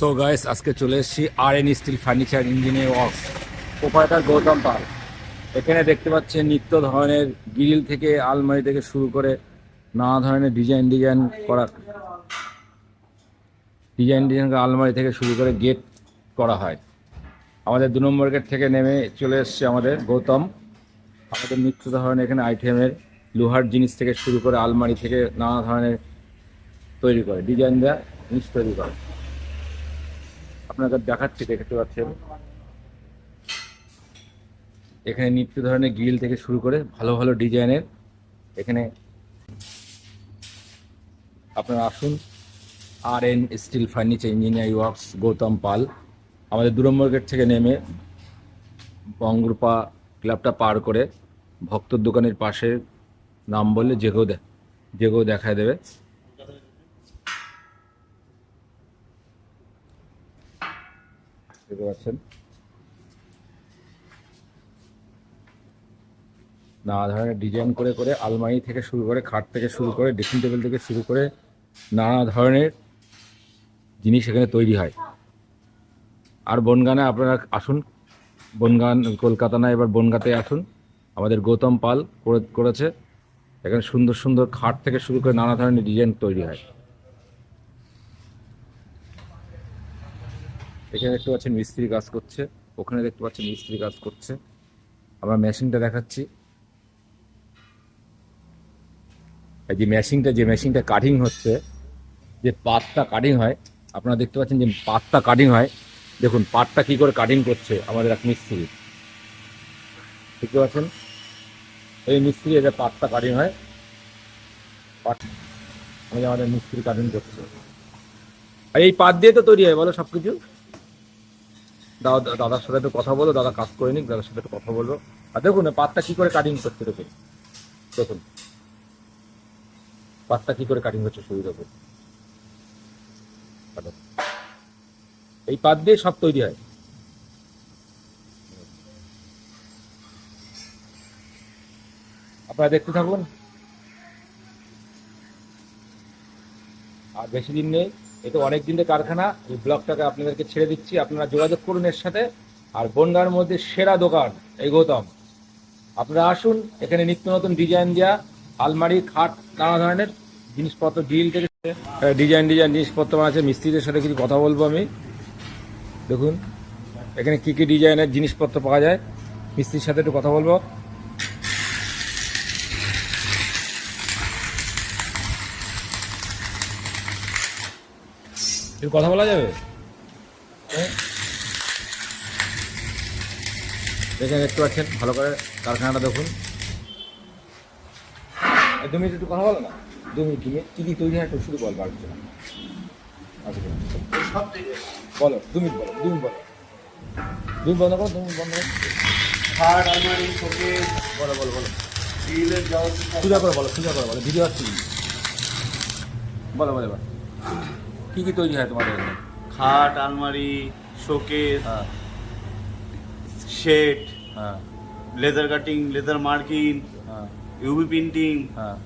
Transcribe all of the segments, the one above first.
So guys আজকে চলে এসেছি R N steel furniture engineer works proprietor Gautam Pal এখানে দেখতে পাচ্ছেন নিত্য ধরনের গ্রিল থেকে আলমারি থেকে শুরু করে নানা ধরনের ডিজাইন ডিজাইন করা ডিজাইন ডিজাইন আলমারি থেকে শুরু করে গেট করা হয়। আমাদের দু নম্বর গেট থেকে নেমে চলে এসছে আমাদের গৌতম। আমাদের নিত্য ধরনের এখানে আইটেমের লোহার জিনিস থেকে শুরু করে আলমারি থেকে নানা ধরনের তৈরি করে ডিজাইন দেওয়া জিনিস তৈরি করে। আপনাদের দেখাচ্ছি, দেখতে পাচ্ছেন এখানে নিত্য ধরনের গ্রিল থেকে শুরু করে ভালো ভালো ডিজাইনের এখানে আপনারা আসুন। R N steel furniture engineer works Gautam Pal আমাদের দু নম্বর গেট থেকে নেমে বঙ্গরূপা ক্লাবটা পার করে ভক্তর দোকানের পাশে নাম বললে যে কেউ যে কেউ দেখায় দেবে। দেখতে পাচ্ছেন। নানা ধরনের ডিজাইন করে করে আলমারি থেকে শুরু করে খাট থেকে শুরু করে ড্রেসিং টেবিল থেকে শুরু করে নানা ধরনের জিনিস এখানে তৈরি হয়। আর বনগানে আপনারা আসুন। বনগান কলকাতা না এবার বনগাতে আসুন। আমাদের গৌতম পাল করে- করেছে। এখানে সুন্দর সুন্দর খাট থেকে শুরু করে নানা ধরনের ডিজাইন তৈরি হয়। এখানে দেখতে পাচ্ছেন মিস্ত্রি কাজ করছে, ওখানে দেখতে পাচ্ছেন মিস্ত্রি কাজ করছে। আমরা মেশিনটা দেখাচ্ছি। এই যে মেশিনটা যে মেশিনটা কাটিং হচ্ছে, যে পাতটা কাটিং হয়, আপনারা দেখতে পাচ্ছেন যে পাতটা কাটিং হয়। দেখুন, পাতটা কি করে কাটিং করছে আমাদের এক মিস্ত্রি। দেখতে পাচ্ছেন? এই মিস্ত্রি এটা পাতটা কাটিং হয়। পাট আমাদের মিস্ত্রি কাটিং করছে। আর এই পাত দিয়ে তো তৈরি হয়, বলো সব কিছু দাদা দাদার সাথে একটু কথা বলো, দাদা কাজ করে নিক, দাদার সাথে একটু কথা বলব আর দেখুন পাতটা কি করে কাটিং করছে দেখুন। দেখুন। পাতটা কি করে কাটিং করছে শুরু দেখুন। এই পাত দিয়ে সব তৈরি হয়। আপনারা দেখতে থাকুন। আর বেশি দিন নেই। এটা অনেক দিনের কারখানা, এই ব্লকটাকে আপনাদেরকে ছেড়ে দিচ্ছি। আপনারা যোগাযোগ করুন এর সাথে। আর বনগাঁর মধ্যে সেরা দোকান, এই গৌতম। আপনারা আসুন, এখানে নিত্য নতুন ডিজাইন দেওয়া আলমারি, খাট, নানা ধরনের জিনিসপত্র ডিল থেকে ডিজাইন ডিজাইন জিনিসপত্র আছে, মিস্ত্রিদের সাথে কিছু কথা বলব আমি। দেখুন, এখানে কি কি ডিজাইনের জিনিসপত্র পাওয়া যায়, মিস্ত্রির সাথে একটু কথা বলব। একটু কথা বলা যাবে? হ্যাঁ? দেখে দেখতে পাচ্ছেন ভালো করে কারখানাটা দেখুন। দু মিনিট একটু কথা বলো না? দু মিনিট দু মিনিট। কী কী তৈরি হয় একটু শুধু বল বার করছে না আচ্ছা বলো দু মিনিট বলো দু মিনিট বলো। দু মিনিট বন্ধ করো দু মিনিট বন্ধ করো। খাট আলমারি শোকেস। বলো বলো বলো। সোজা করে বলো সোজা করে বলো ভিডিও আসছি বলো বলো এবার কী কী তৈরি হয় তোমাদের এখানে? খাট আলমারি শোকেস হ্যাঁ। শেড হ্যাঁ। লেদার কাটিং লেদার মার্কিং হ্যাঁ। ইউভি প্রিন্টিং হ্যাঁ।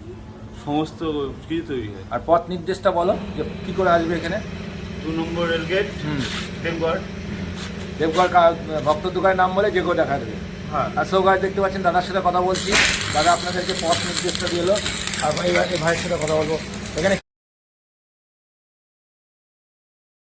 সমস্ত কিছু তৈরি হয়। আর পথ নির্দেশটা বলো যে কী করে আসবে এখানে? দু নম্বর রেল গেট হুম। দেবগড়। দেবগড় কা- ভক্ত দোকানের নাম বলে যে কেউ দেখা দেবে। হ্যাঁ। আর সব গাছ দেখতে পাচ্ছেন দাদার সাথে কথা বলছি। দাদা আপনাদেরকে পথ নির্দেশটা দিল আর এই ভাইয়ের সাথে কথা বলব। এখানে